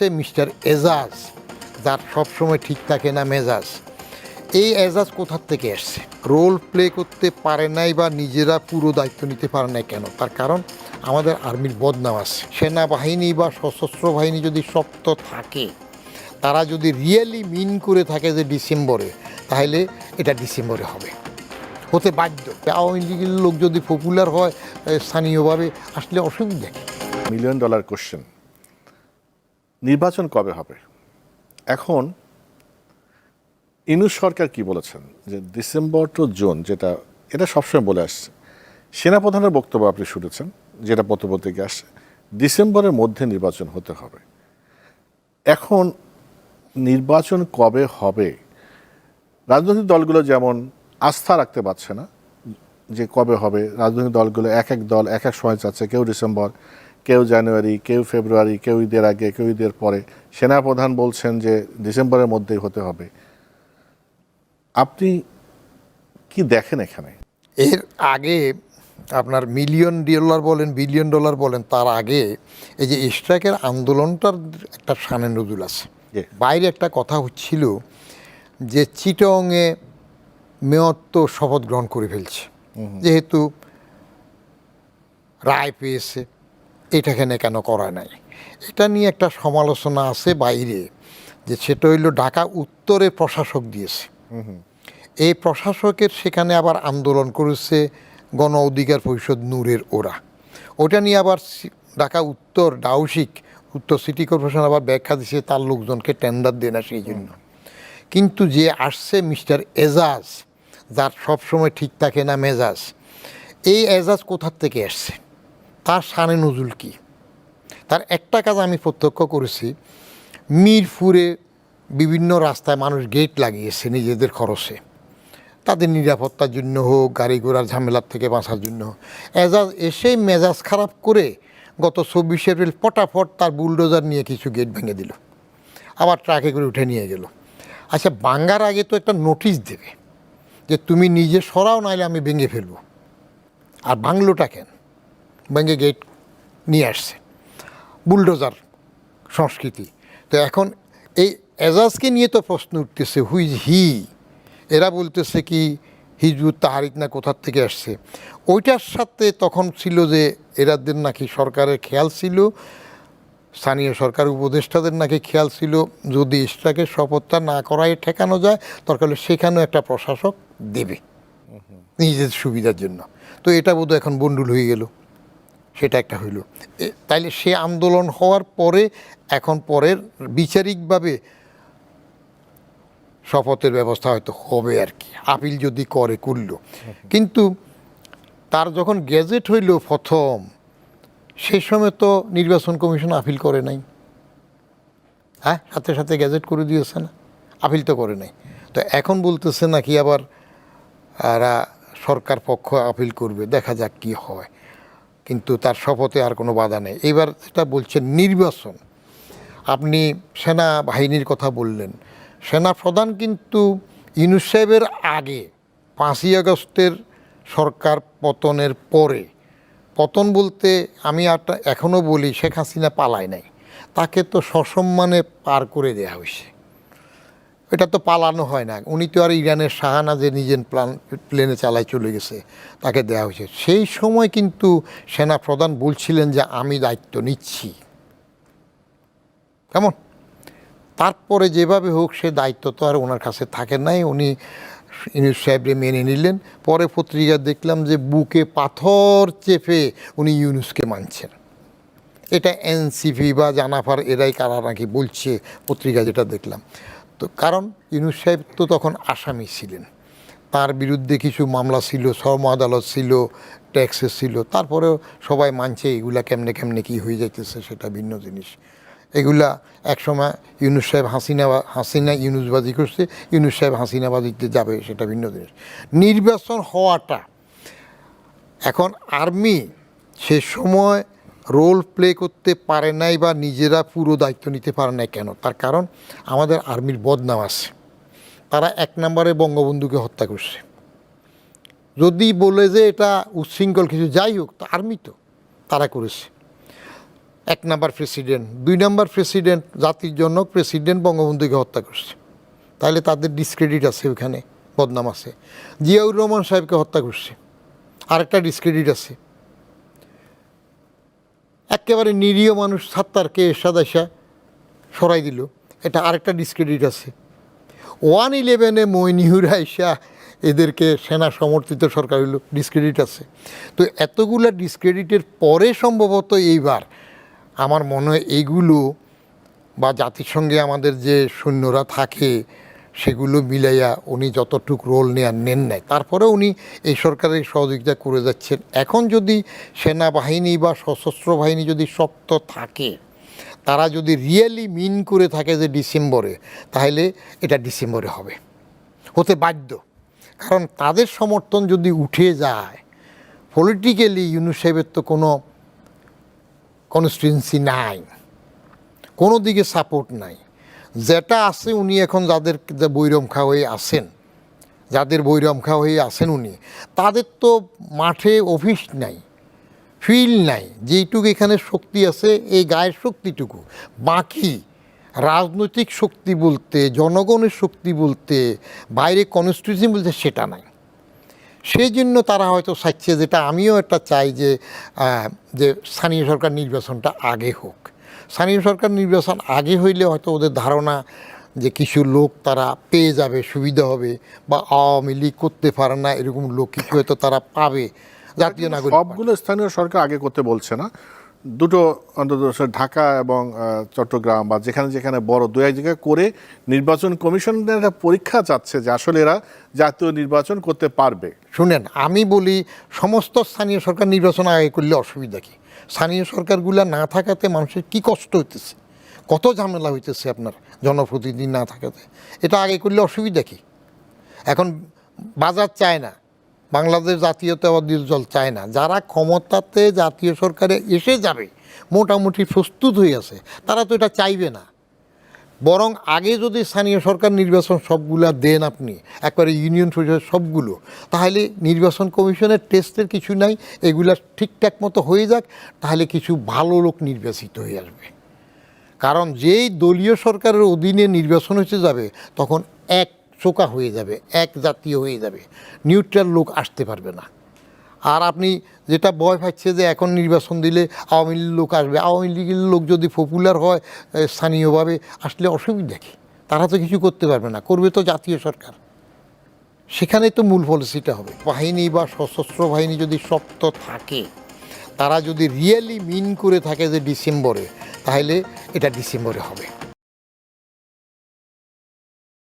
সে mister Ejaz, যার সবসময় ঠিক থাকে না মেজাজ। এই এজাজ কোথার থেকে এসছে? রোল প্লে করতে পারে নাই বা নিজেরা পুরো দায়িত্ব নিতে পারে নাই কেন? তার কারণ আমাদের আর্মির বদনাম আছে। সেনাবাহিনী বা সশস্ত্র বাহিনী যদি শক্ত থাকে, তারা যদি রিয়েলি মিন করে থাকে যে ডিসেম্বরে, তাহলে এটা ডিসেম্বরে হবে। হতে বাধ্য। আওয়ামী লীগের লোক যদি পপুলার হয় স্থানীয়ভাবে আসলে অসুবিধা মিলিয়ন ডলার কোশ্চেন নির্বাচন কবে হবে? এখন ইনু সরকার কি বলেছেন? যে ডিসেম্বর টু জুন যেটা, এটা সবসময় বলে আসছে। সেনাপ্রধানের বক্তব্য আপনি শুনেছেন, যেটা পত্রপত্রিকা আসছে, ডিসেম্বরের মধ্যে নির্বাচন হতে হবে। এখন নির্বাচন কবে হবে? রাজনৈতিক দলগুলো যেমন আস্থা রাখতে পারছে না যে কবে হবে, রাজনৈতিক দলগুলো এক এক দল, এক এক সময় চাচ্ছে কেউ ডিসেম্বর কেউ জানুয়ারি কেউ ফেব্রুয়ারি কেউ ঈদের আগে কেউ ঈদের পরে সেনাপ্রধান বলছেন যে ডিসেম্বরের মধ্যেই হতে হবে। আপনি কি দেখেন এখানে? এর আগে আপনার মিলিয়ন ডলার বলেন বিলিয়ন ডলার বলেন তার আগে এই যে স্ট্রাইকের আন্দোলনটার একটা সানে নজুল আছে। বাইরে একটা কথা হচ্ছিল যে চিটংয়ে মেয়র তো শপথ গ্রহণ করে ফেলছে। যেহেতু রায় পেয়েছে এটাখানে কেন করা নাই? এটা নিয়ে একটা সমালোচনা আছে বাইরে যে সেটা হইল ঢাকা উত্তরে প্রশাসক দিয়েছে। এই প্রশাসকের সেখানে আবার আন্দোলন করেছে গণ অধিকার পরিষদ নূরের ওরা। ওটা নিয়ে আবার ঢাকা উত্তর ডাউসিক উত্তর সিটি কর্পোরেশন আবার ব্যাখ্যা দিছে তার লোকজনকে টেন্ডার দেয় না সেই জন্য কিন্তু যে আসছে মিস্টার এজাজ যার সবসময় ঠিক থাকে না মেজাজ এই এজাজ কোথার থেকে আসছে? তার সানে নজুল কি? তার একটা কাজ আমি প্রত্যক্ষ করেছি, মিরপুরে বিভিন্ন রাস্তায় মানুষ গেট লাগিয়েছে নিজেদের খরচে। তাদের নিরাপত্তার জন্য হোক, গাড়ি ঘোড়ার ঝামেলার থেকে বাঁচার জন্য এজাজ এসে মেজাজ খারাপ করে গত চব্বিশে এপ্রিল পটাফট তার বুলডোজার নিয়ে কিছু গেট ভেঙে দিল। আবার ট্রাকে করে উঠে নিয়ে গেল। আচ্ছা বাঙ্গার আগে তো একটা নোটিশ দেবে যে, তুমি নিজে সরাও, নাইলে আমি ভেঙে ফেলব। আর বাংলোটা কেন? ভেঙে গেট নিয়ে আসছে। বুলডোজার সংস্কৃতি। তো এখন এই এজাজকে নিয়ে তো প্রশ্ন উঠতেছে হুইজ হি এরা বলতেছে কি হিজবুত তাহারিক না কোথার থেকে আসছে? ওইটার সাথে তখন ছিল যে এরাদের নাকি সরকারের খেয়াল ছিল স্থানীয় সরকার উপদেষ্টাদের নাকি খেয়াল ছিল যদি ইস্টাকে শপথটা না করায় ঠেকানো যায় দরকার হলে সেখানেও একটা প্রশাসক দেবে। নিজের সুবিধার জন্য। তো এটা বোধহয় এখন বন্ডুল হয়ে গেল। সেটা একটা হইল। তাইলে সে আন্দোলন হওয়ার পরে এখন পরের বিচারিকভাবে শপথের ব্যবস্থা হয়তো হবে আর কি। আপিল যদি করে করল। কিন্তু তার যখন গেজেট হইল প্রথম সেই সময় তো নির্বাচন কমিশন আপিল করে নাই। হ্যাঁ সাথে সাথে গ্যাজেট করে দিয়েছে না। আপিল তো করে নাই। তো এখন বলতেছে নাকি আবার সরকার পক্ষ আপিল করবে দেখা যাক কি হয়। কিন্তু তার শপথে আর কোনো বাধা নেই। এবার যেটা বলছেন নির্বাচন আপনি সেনা বাহিনীর কথা বললেন। সেনা প্রধান কিন্তু ইউনুস সাহেবের আগে পাঁচই আগস্টের সরকার পতনের পরে, পতন বলতে আমি এখনও বলি শেখ হাসিনা পালায় নাই। তাকে তো সসম্মানে পার করে দেওয়া হয়েছে। এটা তো পালানো হয় না। উনি তো আর ইরানের শাহানা যে নিজের প্লান, প্লেনে চালায় চলে গেছে, তাকে দেওয়া হয়েছে। সেই সময় কিন্তু সেনা প্রধান বলছিলেন যে, আমি দায়িত্ব নিচ্ছি। কেমন? তারপরে যেভাবে হোক, সে দায়িত্ব তো আর ওনার কাছে থাকে নাই। উনি ইউনুস সাহেবরে মেনে নিলেন। পরে পত্রিকা দেখলাম যে, বুকে পাথর চেপে উনি ইউনুসকে মানছেন। এটা এনসিপি বা জানাফার, এরাই কারা নাকি বলছে পত্রিকা যেটা দেখলাম। তো কারণ ইউনুস সাহেব তো তখন আসামি ছিলেন। তার বিরুদ্ধে কিছু মামলা ছিল, শ্রম আদালত ছিল, ট্যাক্সেস ছিল, তারপরেও সবাই মানছে এগুলা কেমনে কেমনে কী হয়ে যাইতেছে সেটা ভিন্ন জিনিস। এগুলা একসময় ইউনুস সাহেব হাসিনা হাসিনা ইউনুসবাজি করছে, ইউনুস সাহেব হাসিনাবাজিতে যাবে সেটা ভিন্ন জিনিস। নির্বাচন হওয়াটা, এখন আর্মি সে সময় রোল প্লে করতে পারে নাই বা নিজেরা পুরো দায়িত্ব নিতে পারে নাই কেন? তার কারণ আমাদের আর্মির বদনাম আছে। তারা এক নম্বরে বঙ্গবন্ধুকে হত্যা করছে। যদি বলে যে এটা উচ্ছৃঙ্খল কিছু যাই হোক, তা আর্মি তো, তারা করেছে। এক নাম্বার প্রেসিডেন্ট, দুই নাম্বার প্রেসিডেন্ট, জাতির জন্য প্রেসিডেন্ট বঙ্গবন্ধুকে হত্যা করছে। তাহলে তাদের ডিসক্রেডিট আছে ওখানে, বদনাম আছে। জিয়াউর রহমান সাহেবকে হত্যা করছে। আরেকটা ডিসক্রেডিট আছে। একেবারে নিরীহ মানুষ সাত্তারকে এরশাদ আইসা সরাই দিল। এটা আরেকটা ডিসক্রেডিট আছে। ওয়ান ইলেভেনে মইনিহুর আইসা এদেরকে সেনা সমর্থিত সরকার হইল ডিসক্রেডিট আছে। তো এতগুলা ডিসক্রেডিটের পরে সম্ভবত এইবার আমার মনে হয় এইগুলো বা জাতিসংঘে আমাদের যে সৈন্যরা থাকে সেগুলো মিলাইয়া উনি যতটুক রোল নেওয়ার নেন নাই। তারপরে উনি এই সরকারের সহযোগিতা করে যাচ্ছেন। এখন যদি সেনাবাহিনী বা সশস্ত্র বাহিনী যদি শক্ত থাকে, তারা যদি রিয়েলি মিন করে থাকে যে ডিসেম্বরে, তাহলে এটা ডিসেম্বরে হবে। হতে বাধ্য। কারণ তাদের সমর্থন যদি উঠে যায় পলিটিক্যালি ইউনুস সাহেবের তো কোনো কনস্টিটুয়েন্সি নাই। কোনো দিকে সাপোর্ট নাই। যেটা আছে উনি এখন যাদের বৈরমখা হয়ে আছেন, যাদের বৈরমখা হয়ে আছেন উনি, তাদের তো মাঠে অফিস নাই ফিল নাই, যেইটুকু এখানে শক্তি আছে, এই গায়ের শক্তিটুকু। বাকি রাজনৈতিক শক্তি বলতে, জনগণের শক্তি বলতে, বাইরে কনস্টিটিউশন বলতে সেটা নাই। সেই জন্য তারা হয়তো চাইছে যেটা আমিও একটা চাই যে যে স্থানীয় সরকার নির্বাচনটা আগে হোক। স্থানীয় সরকার নির্বাচন আগে হইলে হয়তো ওদের ধারণা যে কিছু লোক তারা পেয়ে যাবে সুবিধা হবে বা আওয়ামী লীগ করতে পারে না এরকম লোক কিছু হয়তো তারা পাবে জাতীয় নাগরিক সবগুলো স্থানীয় সরকার আগে করতে বলছে না। দুটো অন্তত ঢাকা এবং চট্টগ্রাম বা যেখানে যেখানে বড় দু এক জায়গায় করে নির্বাচন কমিশনের একটা পরীক্ষা চাচ্ছে যে আসলে এরা জাতীয় নির্বাচন করতে পারবে। শুনেন আমি বলি সমস্ত স্থানীয় সরকার নির্বাচন আগে করলে অসুবিধা কি? স্থানীয় সরকারগুলো না থাকাতে মানুষের কি কষ্ট হইতেছে? কত ঝামেলা হইতেছে আপনার জনপ্রতিনিধি না থাকাতে? এটা আগে করলে অসুবিধা কি? এখন বাজার চায় না, বাংলাদেশ জাতীয়তাবাদী দল চায় না। যারা ক্ষমতাতে জাতীয় সরকারে এসে যাবে, মোটামুটি প্রস্তুত হয়ে আছে, তারা তো এটা চাইবে না। বরং আগে যদি স্থানীয় সরকার নির্বাচন সবগুলা দেন আপনি, একবারে ইউনিয়ন পরিষদ সবগুলো, তাহলে নির্বাচন কমিশনের টেস্টের কিছু নাই, এগুলা ঠিকঠাক মতো হয়ে যাক, তাহলে কিছু ভালো লোক নির্বাচিত হয়ে আসবে। কারণ যেই দলীয় সরকারের অধীনে নির্বাচন হতে যাবে, তখন এক চোকা হয়ে যাবে, এক জাতীয় হয়ে যাবে, নিউট্রাল লোক আসতে পারবে না। আর আপনি যেটা ভয় পাচ্ছে যে এখন নির্বাচন দিলে আওয়ামী লীগ লোক আসবে। আওয়ামী লীগের লোক যদি পপুলার হয় স্থানীয়ভাবে আসলে অসুবিধা কী? তারা তো কিছু করতে পারবে না, করবে তো জাতীয় সরকার। সেখানে তো মূল পলিসিটা হবে। বাহিনী বা সশস্ত্র বাহিনী যদি শক্ত থাকে, তারা যদি রিয়েলি মিন করে থাকে যে ডিসেম্বরে, তাহলে এটা ডিসেম্বরে হবে।